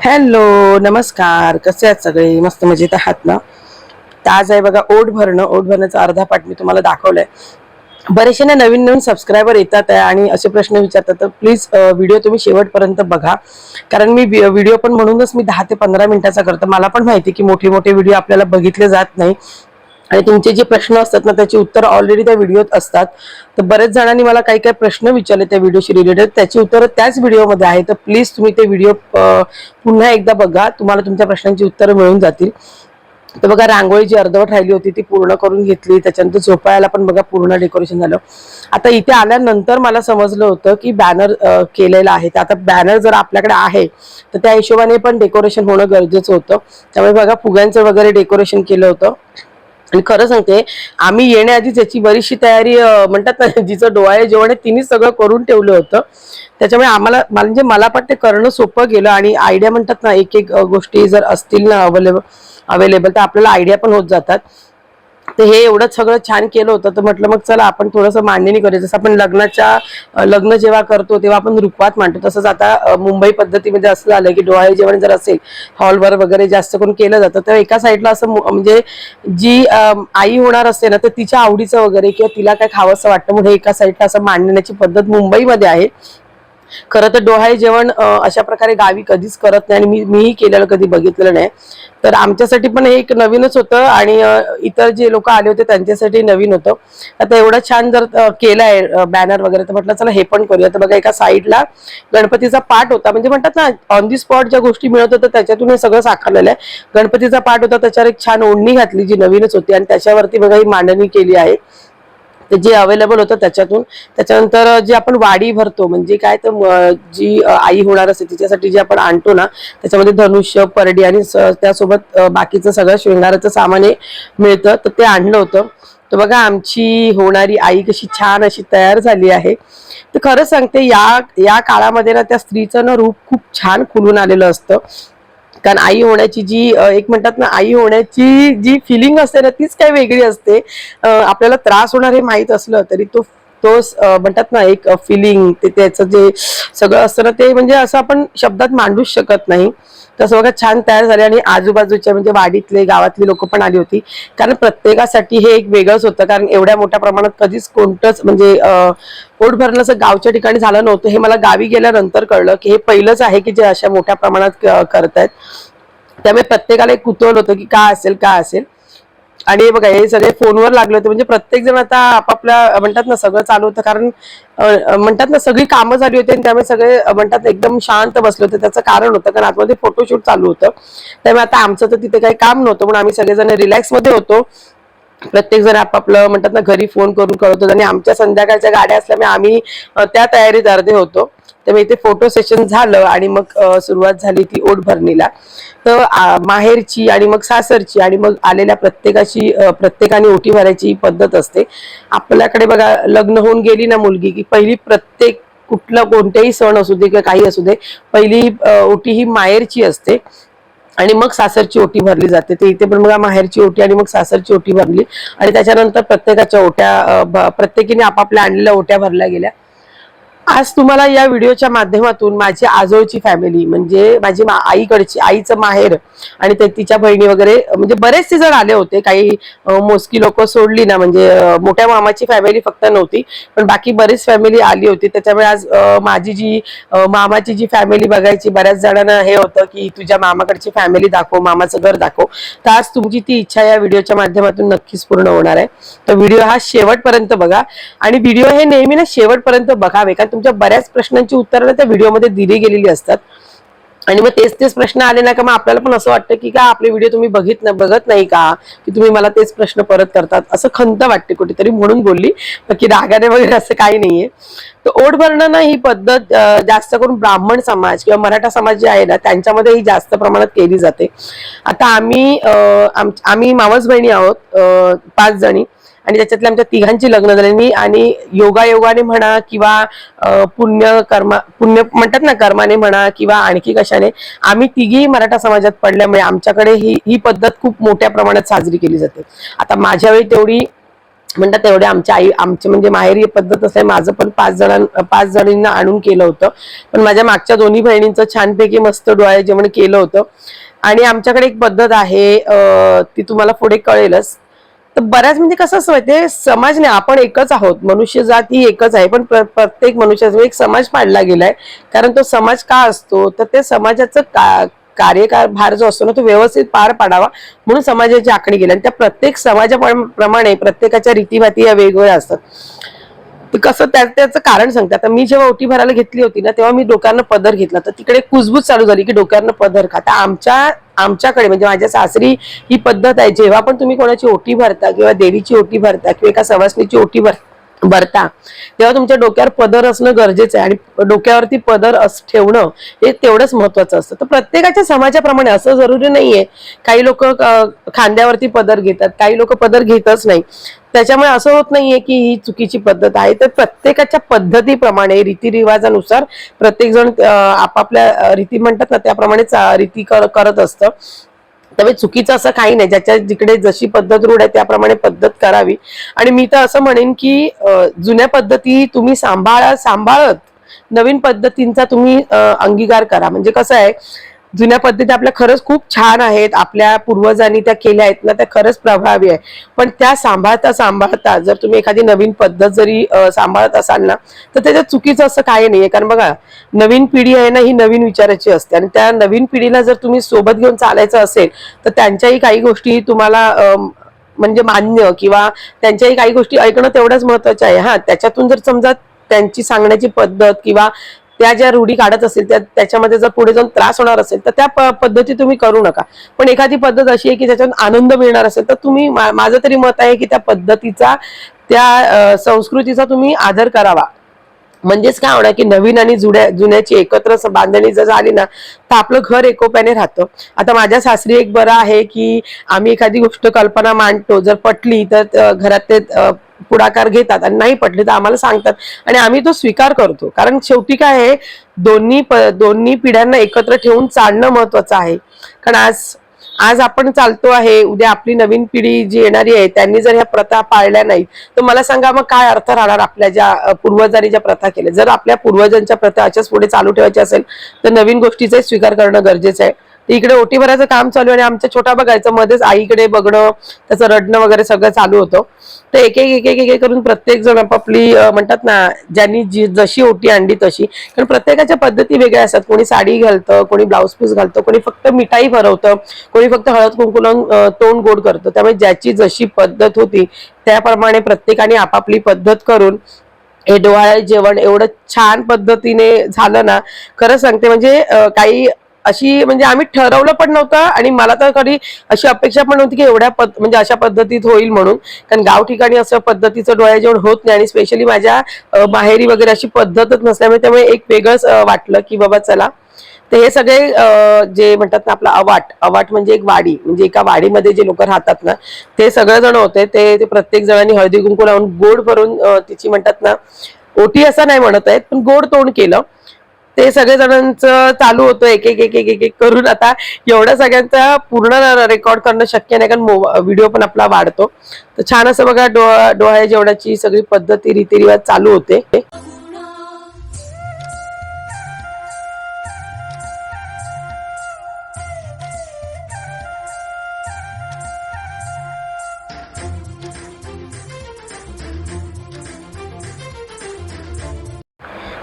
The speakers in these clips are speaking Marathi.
हॅलो नमस्कार. कसे आहात सगळे? मस्त मजेत आहात ना? तर आज आहे बघा ओढ भरणं. ओढ भरण्याचा अर्धा पाठ मी तुम्हाला दाखवलाय. बरेचसे ना नवीन नवीन सबस्क्रायबर येतात आहे आणि असे प्रश्न विचारतात. तर प्लीज व्हिडिओ तुम्ही शेवटपर्यंत बघा. कारण मी व्हिडिओ पण म्हणूनच मी दहा ते पंधरा मिनिटाचा करतो. मला पण माहिती की मोठे मोठे व्हिडिओ आपल्याला बघितले जात नाही. आणि तुमचे जे प्रश्न असतात ना त्याची उत्तर ऑलरेडी त्या व्हिडिओत असतात. तर बरेच जणांनी मला काही काही प्रश्न विचारले त्या व्हिडिओशी रिलेटेड त्याची उत्तरं त्याच व्हिडिओमध्ये आहे तर प्लीज तुम्ही ते व्हिडिओ पुन्हा एकदा बघा. तुम्हाला तुमच्या प्रश्नांची उत्तरं मिळून जातील. तर बघा रांगोळी जी अर्धवट राहिली होती ती पूर्ण करून घेतली. त्याच्यानंतर झोपायला पण बघा पूर्ण डेकोरेशन झालं. आता इथे आल्यानंतर मला समजलं होतं की बॅनर केलेला आहे. तर आता बॅनर जर आपल्याकडे आहे तर त्या हिशोबाने पण डेकोरेशन होणं गरजेचं होतं. त्यामुळे बघा फुग्यांचं वगैरे डेकोरेशन केलं होतं. आणि खरं सांगते आम्ही येण्याआधीच याची बरीचशी तयारी म्हणतात ना जिचं डोळे जेवण आहे तिने सगळं करून ठेवलं होतं. त्याच्यामुळे आम्हाला म्हणजे मला पण ते करणं सोपं गेलं आणि आयडिया म्हणतात ना एक एक गोष्टी जर असतील ना अवेलेबल अवेलेबल तर आपल्याला आयडिया पण होत जातात. तर हे एवढं सगळं छान केलं होतं. तर म्हटलं मग चला आपण थोडंसं मांडणी करूया. जसं आपण लग्नाच्या लग्न जेव्हा करतो तेव्हा आपण रुखवात मांडतो. तसंच आता मुंबई पद्धतीमध्ये असं झालं की डोहाळे जेवण जर असेल हॉलवर वगैरे जास्त करून केलं जातं. तर एका साईडला असं म्हणजे जी आई होणार असते ना तर तिच्या आवडीचं वगैरे किंवा तिला काय खावंसं वाटतं म्हणून एका साईडला असं मांडण्याची पद्धत मुंबईमध्ये आहे. खरं तर डोहाळे जेवण अशा प्रकारे गावी कधीच करत नाही आणि मी मीही केलेलं कधी बघितलं नाही. तर आमच्यासाठी पण हे एक नवीनच होतं आणि इतर जे लोक आले होते त्यांच्यासाठी नवीन होतं. आता एवढं छान जर केलं आहे बॅनर वगैरे तर म्हटलं चला हे पण करूया. तर बघा एका साईडला गणपतीचा पाठ होता. म्हणजे म्हणतात ना ऑन दी स्पॉट ज्या गोष्टी मिळत होत्या त्याच्यातून हे सगळं साकारलेलं आहे. गणपतीचा पाठ होता त्याच्यावर एक छान ओढणी घातली जी नवीनच होती आणि त्याच्यावरती बघा ही मांडणी केली आहे. ते जे अवेलेबल होतं त्याच्यातून. त्याच्यानंतर जे आपण वाडी भरतो म्हणजे काय तर जी आई होणार असते तिच्यासाठी जे आपण आणतो ना त्याच्यामध्ये धनुष्य परडी आणि स- त्यासोबत बाकीचं सगळं शृंगाराचं सामान हे मिळतं. तर ते आणलं होतं. तर बघा आमची होणारी आई कशी छान अशी तयार झाली आहे. तर खरं सांगते या या काळामध्ये ना त्या स्त्रीचं ना रूप खूप छान खुलून आलेलं असतं. कारण आई होण्याची जी एक म्हणतात ना आई होण्याची जी फिलिंग असते ना तीच काही वेगळी असते. आपल्याला त्रास होणार हे माहीत असलं तरी तो तो म्हणतात ना एक फिलिंग ते त्याचं जे सगळं असतं ना ते म्हणजे असं आपण शब्दात मांडूच शकत नाही. तसं बघा छान तयार झाले आणि आजूबाजूच्या म्हणजे वाडीतले गावातली लोक पण आली होती. कारण प्रत्येकासाठी हे एक वेगळंच होतं. कारण एवढ्या मोठ्या प्रमाणात कधीच कोणतंच म्हणजे पोट भरणं असं गावच्या ठिकाणी झालं नव्हतं. हे मला गावी गेल्यानंतर कळलं की हे पहिलंच आहे की जे अशा मोठ्या प्रमाणात करतायत. त्यामुळे प्रत्येकाला एक कुतूहल होतं की काय असेल काय असेल. आणि हे बघा हे सगळे फोनवर लागले होते. म्हणजे प्रत्येक जण आता आपापल्या म्हणतात ना सगळं चालू होतं. कारण म्हणतात ना सगळी कामं झाली होती आणि त्यामुळे सगळे म्हणतात एकदम शांत बसले होते. त्याचं कारण होतं कारण आतमध्ये फोटोशूट चालू होतं. त्यामुळे आता आमचं तर तिथे काही काम नव्हतं म्हणून आम्ही सगळेजण रिलॅक्समध्ये होतो. प्रत्येक जण आपापलं म्हणतात ना घरी फोन करून कळवतो आणि आमच्या संध्याकाळच्या गाड्या असल्यामुळे आम्ही त्या तयारीत अर्धे होतो. त्यामुळे इथे फोटो सेशन झालं आणि मग सुरुवात झाली ती ओढ भरणीला. तर माहेरची आणि मग सासरची आणि मग आलेल्या प्रत्येकाची प्रत्येकाने ओटी भरायची ही पद्धत असते. आपल्याकडे बघा लग्न होऊन गेली ना मुलगी की पहिली प्रत्येक कुठला कोणत्याही सण असू दे किंवा काही असू दे पहिली ओटी ही माहेरची असते. आणि मग सासरची ओटी भरली जाते. ते इथे पण बघा माहेरची ओटी आणि मग सासरची ओटी भरली. आणि त्याच्यानंतर प्रत्येकाच्या ओट्या प्रत्येकीने आपापल्या आणलेल्या ओट्या भरल्या गेल्या. आज तुम्हाला या व्हिडिओच्या माध्यमातून माझी आजोळची फॅमिली म्हणजे माझी मा- आईकडची आईचं माहेर आणि ते तिच्या बहिणी वगैरे म्हणजे बरेचसे जण आले होते. काही मोजकी लोक सोडली ना म्हणजे मोठ्या मामाची फॅमिली फक्त नव्हती पण बाकी बरीच फॅमिली आली होती. त्याच्यामुळे आज माझी जी मामाची जी फॅमिली बघायची बऱ्याच जणांना हे होतं की तुझ्या मामाकडची फॅमिली दाखव मामाचं घर दाखव. तर आज तुमची ती इच्छा या व्हिडिओच्या माध्यमातून नक्कीच पूर्ण होणार आहे. तर व्हिडिओ हा शेवटपर्यंत बघा. आणि व्हिडिओ हे नेहमी ना शेवटपर्यंत बघावे कारण तुमच्या बऱ्याच प्रश्नांची उत्तरं ना त्या व्हिडिओमध्ये दिली गेलेली असतात. आणि मग तेच तेच प्रश्न आले ना का मग आपल्याला पण असं वाटतं की का आपले व्हिडिओ तुम्ही बघित ना बघत नाही का? की तुम्ही मला तेच प्रश्न परत करतात? असं खंत वाटते कुठेतरी म्हणून बोलली. बाकी रागाने वगैरे असं काही नाहीये. तर ओढ भरणं ना ही पद्धत जास्त करून ब्राह्मण समाज किंवा मराठा समाज जे आहे ना त्यांच्यामध्ये ही जास्त प्रमाणात केली जाते. आता आम्ही आम्ही मावस बहिणी आहोत पाच जणी. आणि त्याच्यातल्या आमच्या तिघांची लग्न झालेली आणि योगायोगाने म्हणा किंवा पुण्य कर्मा पुण्य म्हणतात ना कर्माने म्हणा किंवा आणखी कशाने आम्ही तिघी मराठा समाजात पडल्यामुळे आमच्याकडे ही ही पद्धत खूप मोठ्या प्रमाणात साजरी केली जाते. आता माझ्या वेळी तेवढी म्हणतात तेवढे आमच्या आई आमचे म्हणजे माहेरी पद्धत असं आहे माझं पण पाच जणां पाच जणींना आणून केलं होतं. पण माझ्या मागच्या दोन्ही बहिणींचं छानपैकी मस्त डोळे जेवण केलं होतं. आणि आमच्याकडे एक पद्धत आहे ती तुम्हाला पुढे कळेलच. तर बऱ्याच म्हणजे कसं असं माहितीये समाज नाही आपण एकच आहोत. मनुष्य जात ही एकच आहे पण प्र- प्रत्येक मनुष्याचा एक समाज पाडला गेलाय. कारण तो समाज का असतो? तर ते समाजाचं का कार्यकार भार जो असतो ना तो व्यवस्थित पार पाडावा म्हणून समाजाची आखणी गेली आणि त्या प्रत्येक समाजाप्रमाणे प्रत्येकाच्या रीतीभाती या वेगवेगळ्या असतात. कसं त्या त्याचं कारण सांगते. आता मी जेव्हा ओटी भरायला घेतली होती ना तेव्हा मी डोक्यानं पदर घेतला. तर तिकडे कुजबूज चालू झाली की डोक्यानं पदर खा. आमच्या आमच्याकडे म्हणजे माझ्या सासरी ही पद्धत आहे जेव्हा पण तुम्ही कोणाची ओटी भरता किंवा देवीची ओटी भरता किंवा एका सवासणीची ओटी भरता भरता. तेव्हा तुमच्या डोक्यावर पदर असणं गरजेचं आहे. आणि डोक्यावरती पदर अस ठेवणं हे तेवढंच महत्वाचं असतं. तर प्रत्येकाच्या समाजाप्रमाणे असं जरुरी नाहीये. काही लोक खांद्यावरती पदर घेतात. काही लोक पदर घेतच नाही. त्याच्यामुळे असं होत नाहीये की ही चुकीची पद्धत आहे. तर प्रत्येकाच्या पद्धतीप्रमाणे रीतिरिवाजानुसार प्रत्येक जण आपापल्या रीती म्हणतात ना त्याप्रमाणे चा- रीती करत असतं. त्यामुळे चुकीचं असं काही नाही. ज्याच्या जिकडे जशी पद्धत रूढ आहे त्याप्रमाणे पद्धत करावी. आणि मी तर असं म्हणेन की जुन्या पद्धती तुम्ही सांभाळा सांभाळत. नवीन पद्धतींचा तुम्ही अंगीकार करा. म्हणजे कसं आहे जुन्या पद्धती आपल्या खरंच खूप छान आहेत. आपल्या पूर्वजांनी त्या केल्या आहेत ना त्या खरंच प्रभावी आहे पण त्या सांभाळता सांभाळता जर तुम्ही एखादी नवीन पद्धत जरी सांभाळत असाल ना तर त्याच्यात चुकीचं असं काही नाहीये. कारण बघा नवीन पिढी आहे ना ही नवीन विचाराची असते. आणि त्या नवीन पिढीला जर तुम्ही सोबत घेऊन चालायचं असेल तर त्यांच्याही काही गोष्टी तुम्हाला म्हणजे मान्य किंवा त्यांच्याही काही गोष्टी ऐकणं तेवढंच महत्वाचं आहे. हा त्याच्यातून जर समजा त्यांची सांगण्याची पद्धत किंवा त्या ज्या रूढी काढत असेल त्या त्याच्यामध्ये जर पुढे जाऊन त्रास होणार असेल तर त्या प- पद्धती तुम्ही करू नका. पण एखादी पद्धत अशी आहे की त्याच्यात आनंद मिळणार असेल तर तुम्ही मा- माझं तरी मत आहे की त्या पद्धतीचा त्या संस्कृतीचा तुम्ही आदर करावा. म्हणजेच काय होणार की नवीन आणि जुड्या जुन्याची एकत्र बांधणी जर झाली ना तर आपलं घर एकोप्याने राहतं. आता माझ्या सासरी एक बरं आहे की आम्ही एखादी गोष्ट कल्पना मांडतो जर पटली तर घरात ते पुढाकार घेतात आणि नाही पटले तर आम्हाला सांगतात. आणि आम्ही तो स्वीकार करतो. कारण शेवटी काय आहे दोन्ही प- दोन्ही पिढ्यांना एकत्र ठेवून चालणं महत्वाचं आहे. कारण आज आज आपण चालतो आहे उद्या आपली नवीन पिढी जी येणारी आहे त्यांनी जर ह्या प्रथा पाळल्या नाहीत तर मला सांगा मग काय अर्थ राहणार आपल्या ज्या पूर्वजांनी ज्या प्रथा केल्या? जर आपल्या पूर्वजांच्या प्रथा अशाच पुढे चालू ठेवायच्या असेल तर नवीन गोष्टीचा स्वीकार करणं गरजेचं आहे. इकडे ओटी भरायचं काम चालू आणि आमच्या छोटा बघायचं मध्येच आईकडे बघणं त्याचं रडणं वगैरे सगळं चालू होतं. तर एक एक एक एक एक करून प्रत्येक जण आपापली म्हणतात ना ज्यांनी जी जशी ओटी आणली तशी. कारण प्रत्येकाच्या पद्धती वेगळ्या असतात. कोणी साडी घालतं कोणी ब्लाऊज पीस घालतं कोणी फक्त मिठाई भरवतं कोणी फक्त हळद कुंकू लावून तोंड गोड करतं. त्यामुळे ज्याची जशी पद्धत होती त्याप्रमाणे प्रत्येकाने आपापली पद्धत करून हे डोहाळे जेवण एवढं छान पद्धतीने झालं ना खरं सांगते म्हणजे काही अशी म्हणजे आम्ही ठरवलं पण नव्हतं आणि मला तर कधी अशी अपेक्षा पण नव्हती की एवढ्या पद म्हणजे अशा पद्धतीत होईल म्हणून. कारण गाव ठिकाणी असं पद्धतीचं डोळ्या जेवण होत नाही आणि स्पेशली माझ्या माहेरी वगैरे अशी पद्धतच नसल्यामुळे त्यामुळे एक वेगळंच वाटलं की बाबा चला. तर हे सगळे जे म्हणतात ना आपला अवाट अवाट म्हणजे एक वाडी म्हणजे एका वाडीमध्ये जे लोक राहतात ना ते सगळेजण होते ते ते प्रत्येक जणांनी हळदी कुंकू लावून गोड भरून तिची म्हणतात ना ओटी असं नाही म्हणत आहेत पण गोड तोंड केलं. ते सगळे जणांचं चालू होतं एक एक एक एक एक एक करून आता एवढ्या सगळ्यांचा पूर्ण रेकॉर्ड करणं शक्य नाही कारण व्हिडिओ पण आपला वाढतो. तर छान असं बघा डोळा डोळ्या जेवणाची सगळी पद्धती रीतिरिवाज चालू होते.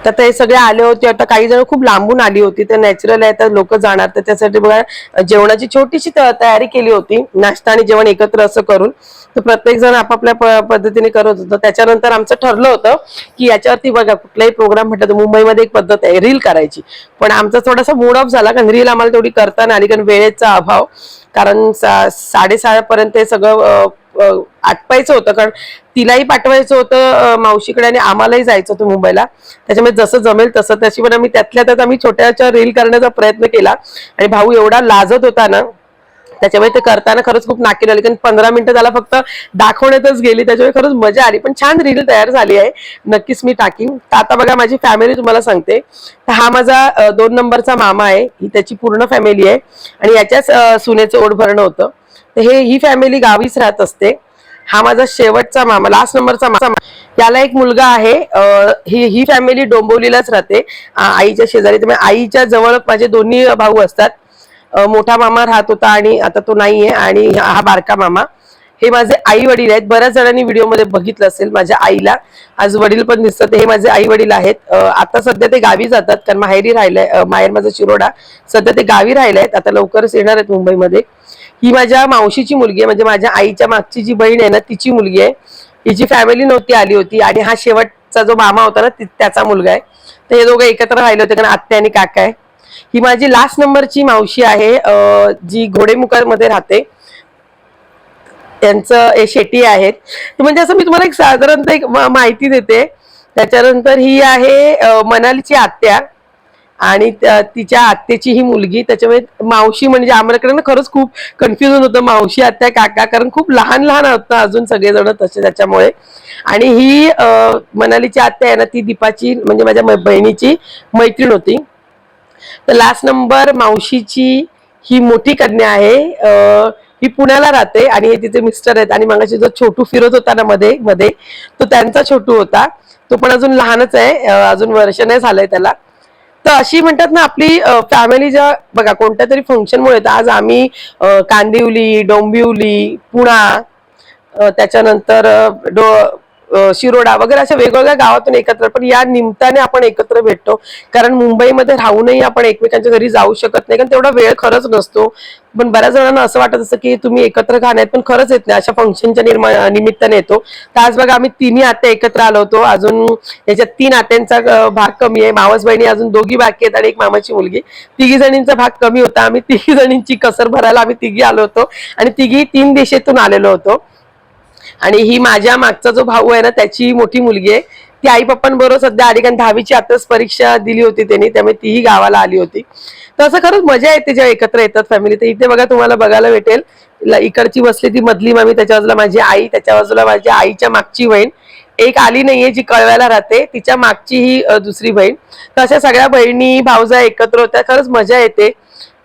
तर ते सगळे आले होते आता काही जण खूप लांबून आली होती तर नॅचरल आहे तर लोक जाणार तर त्यासाठी बघा जेवणाची छोटीशी त- तयारी केली होती नाश्ता आणि जेवण एकत्र असं करून. तर प्रत्येक जण आपापल्या प- पद्धतीने करत होतं. त्याच्यानंतर आमचं ठरलं होतं की याच्यावरती बघा कुठलाही प्रोग्राम म्हटलं तर मुंबईमध्ये एक पद्धत आहे रील करायची. पण आमचा थोडासा मूड ऑफ झाला कारण रील आम्हाला तेवढी करता नाही आली कारण वेळेचा अभाव. कारण सा- साडेसहा पर्यंत हे सगळं आटपायचं होतं कारण तिलाही पाठवायचं होतं मावशीकडे आणि आम्हालाही जायचं होतं मुंबईला. त्याच्यामुळे जसं जमेल तसं त्याशिवाय आम्ही त्यातल्या त्यात आम्ही छोट्याच्या रील करण्याचा प्रयत्न केला. आणि भाऊ एवढा लाजत होता ना त्याच्यामुळे ते करताना खरंच खूप नाकी आली कारण पंधरा मिनिटं त्याला फक्त दाखवण्यातच गेली त्याच्यामुळे खरंच मजा आली. पण छान रील तयार झाली आहे. नक्कीच मी टाकीन. तर आता बघा माझी फॅमिली तुम्हाला सांगते. तर हा माझा दोन नंबरचा मामा आहे. ही त्याची पूर्ण फॅमिली आहे. आणि याच्याच सुनेचं ओढ भरणं होतं. तर हे ही फॅमिली गावीच राहत असते. हा माझा शेवटचा मामा लास्ट नंबरचा मामा. याला एक मुलगा आहे ही ही फॅमिली डोंबवलीलाच राहते. आईच्या शेजारी त्यामुळे आईच्या जवळ माझे दोन्ही भाऊ असतात. मोठा मामा राहत होता आणि आता तो नाहीये आणि हा बारका मामा. हे माझे आई वडील आहेत. बऱ्याच जणांनी व्हिडिओमध्ये बघितलं असेल माझ्या आईला. आज वडील पण दिसतात. हे माझे आई वडील आहेत. आता सध्या ते गावी जातात कारण माहेरी राहिलंय. माहेर माझा शिरोडा. सध्या ते गावी राहिले आहेत आता लवकरच येणार आहेत मुंबईमध्ये. ही माझ्या मावशीची मुलगी आहे. म्हणजे माझ्या आईच्या मागची जी बहीण आहे ना तिची मुलगी आहे. हिची फॅमिली नव्हती आली होती. आणि हा शेवटचा जो मामा होता ना त्याचा मुलगा आहे. तर हे दोघं एकत्र राहिले होते कारण आत्या आणि काका आहे. ही माझी लास्ट नंबरची मावशी आहे जी घोडेमुखामध्ये राहते. त्यांचं हे शेती आहेत म्हणजे असं मी तुम्हाला एक साधारणतः एक माहिती देते. त्याच्यानंतर ही आहे मनालीची आत्या. आणि तिच्या आत्याची ही मुलगी त्याच्यामुळे मावशी म्हणजे आम्हाला खरंच खूप कन्फ्युजन होतं मावशी आत्या काका कारण खूप लहान लहान होतं अजून सगळेजण तसे त्याच्यामुळे. आणि ही मनालीची आत्या आहे ना ती दीपाची म्हणजे माझ्या बहिणीची मैत्रीण होती. तर लास्ट नंबर मावशीची ही मोठी कन्या आहे. ही पुण्याला राहते आणि हे तिचे मिस्टर आहेत. आणि मगाशी जो छोटू फिरत होता ना मध्ये मध्ये तो त्यांचा छोटू होता. तो पण अजून लहानच आहे. अजून वर्ष नाही झालंय त्याला. तर अशी म्हणतात ना आपली फॅमिली ज्या बघा कोणत्या तरी फंक्शनमुळे आज आम्ही कांदिवली डोंबिवली पुणा त्याच्यानंतर डो शिरोडा वगैरे अशा वेगवेगळ्या गावातून एकत्र पण या निमित्ताने आपण एकत्र भेटतो. कारण मुंबईमध्ये राहूनही आपण एकमेकांच्या घरी जाऊ शकत नाही कारण तेवढा वेळ खरंच नसतो. पण बऱ्याच जणांना असं वाटत असतं की तुम्ही एकत्र खाण्यात पण खरंच येत नाही. अशा फंक्शनच्या निर्मा निमित्ताने येतो. तर आज बघा आम्ही तिन्ही आत्या एकत्र आलो होतो. अजून याच्यात तीन आत्यांचा भाग कमी आहे. मावस बहिणी अजून दोघी बाकी आहेत आणि एक मामाची मुलगी. तिघी जणींचा भाग कमी होता. आम्ही तिघी जणींची कसर भरायला आम्ही तिघी आलो होतो. आणि तिघी तीन देशातून आलेलो होतो. आणि ही माझ्या मागचा जो भाऊ आहे ना त्याची मोठी मुलगी आहे. ती आई पप्पांबरोबर सध्या आली कारण दहावीची आताच परीक्षा दिली होती त्यांनी त्यामुळे तीही गावाला आली होती. तर असं खरंच मजा येते जेव्हा एकत्र येतात फॅमिली तर इथे बघा तुम्हाला बघायला भेटेल इकडची बसली ती मधली मामी त्याच्या बाजूला माझी आई त्याच्या बाजूला माझ्या आईच्या मागची बहीण. एक आली नाहीये जी कळव्याला राहते तिच्या मागची ही दुसरी बहीण. तर अशा सगळ्या बहिणी भाऊजा एकत्र होत्या खरंच मजा येते.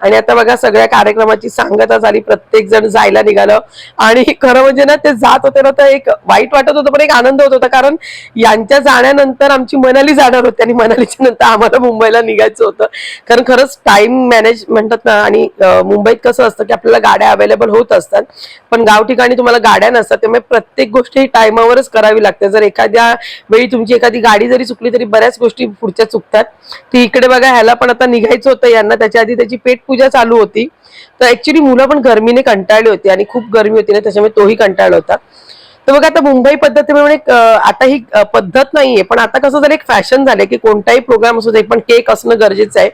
आणि आता बघा सगळ्या कार्यक्रमाची सांगता झाली प्रत्येक जण जायला निघालं. आणि खरं म्हणजे ना ते जात होते ना तर एक वाईट वाटत होतं पण एक आनंद होत होता. कारण यांच्या जाण्यानंतर आमची मनाली जाणार होती आणि मनालीच्या नंतर आम्हाला मुंबईला निघायचं होतं. कारण खरंच टाइम मॅनेज म्हणतात ना आणि मुंबईत कसं असतं की आपल्याला गाड्या अवेलेबल होत असतात. पण गाव ठिकाणी तुम्हाला गाड्या नसतात त्यामुळे प्रत्येक गोष्ट ही टायमावरच करावी लागते. जर एखाद्या वेळी तुमची एखादी गाडी जरी चुकली तरी बऱ्याच गोष्टी पुढच्या चुकतात. ती इकडे बघा ह्याला पण आता निघायचं होतं यांना. त्याच्या आधी त्याची पेट पूजा चालू होती. तर ऍक्च्युली मुलं पण गरमीने कंटाळली होती आणि खूप गरमी होती ना त्याच्यामुळे तोही कंटाळला होता. तर बघा आता मुंबई पद्धतीमुळे आता ही पद्धत नाहीये पण आता कसं झालं एक फॅशन झालंय की कोणताही प्रोग्राम असू दे पण केक असणं गरजेचं आहे.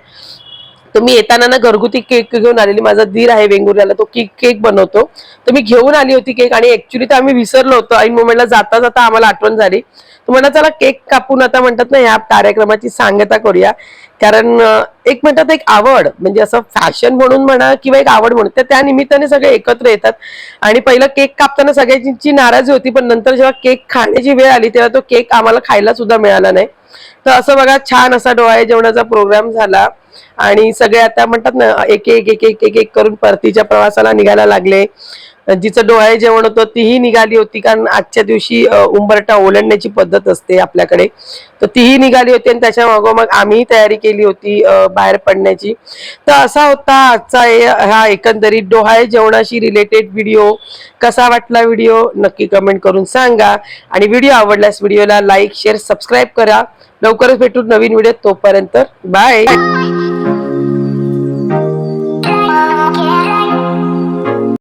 तर मी येताना ना घरगुती केक घेऊन आलेली. माझा धीर आहे वेंगुर्ल्याला तो केक केक बनवतो. तर मी घेऊन आली होती केक आणि ऍक्च्युली तर आम्ही विसरलो होतो. ऐन मोमेंटला जाता जाता आम्हाला आठवण झाली. म्हणा चला केक कापून आता म्हणतात ना या कार्यक्रमाची सांगता करूया. कारण एक म्हणतात एक आवड म्हणजे असं फॅशन म्हणून म्हणा किंवा एक आवड म्हणून तर त्या निमित्ताने सगळे एकत्र येतात. आणि पहिलं केक कापताना सगळ्यांची नाराजी होती पण नंतर जेव्हा केक खाण्याची वेळ आली तेव्हा तो केक आम्हाला खायला सुद्धा मिळाला नाही. तर असं बघा छान असा डोहाळे जेवणाचा प्रोग्राम झाला. आणि सगळे आता म्हणतात ना एक एक एक एक एक एक करून परतीच्या प्रवासाला निघायला लागले. जिचं डोहाळे जेवण होतं तीही निघाली होती. कारण आजच्या दिवशी उंबरटा उंबरठा पद्धत असते आपल्याकडे. तर तीही निघाली होती आणि त्याच्या मागोमाग आम्ही तयारी केली होती बाहेर पडण्याची. तर असा होता आजचा हा एकंदरीत डोहाळे जेवणाशी रिलेटेड व्हिडिओ कसा वाटला व्हिडिओ नक्की कमेंट करून सांगा. आणि व्हिडिओ आवडल्यास व्हिडिओला लाईक शेअर सबस्क्राईब करा. लवकरच भेटू नवीन व्हिडिओ तोपर्यंत. बाय